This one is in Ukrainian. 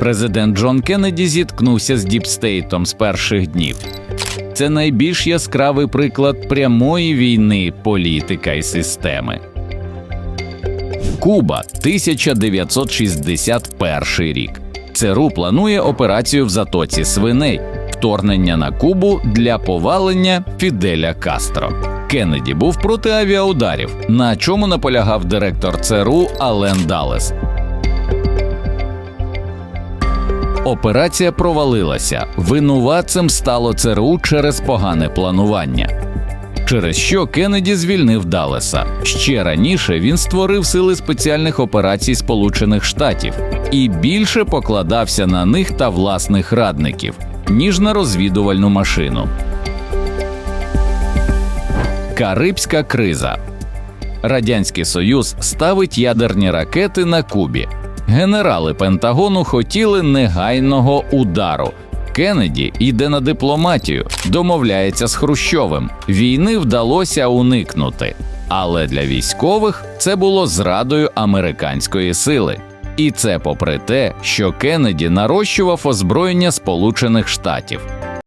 Президент Джон Кеннеді зіткнувся з Діпстейтом з перших днів. Це найбільш яскравий приклад прямої війни політика і системи. Куба 1961 рік. ЦРУ планує операцію в затоці свиней, вторгнення на Кубу для повалення Фіделя Кастро. Кеннеді був проти авіаударів, на чому наполягав директор ЦРУ Ален Далес. Операція провалилася. Винуватцем стало ЦРУ через погане планування. Через що Кеннеді звільнив Далеса. Ще раніше він створив сили спеціальних операцій Сполучених Штатів і більше покладався на них та власних радників, ніж на розвідувальну машину. Карибська криза. Радянський Союз ставить ядерні ракети на Кубі. Генерали Пентагону хотіли негайного удару. Кеннеді йде на дипломатію, домовляється з Хрущовим. Війни вдалося уникнути. Але для військових це було зрадою американської сили. І це попри те, що Кеннеді нарощував озброєння Сполучених Штатів.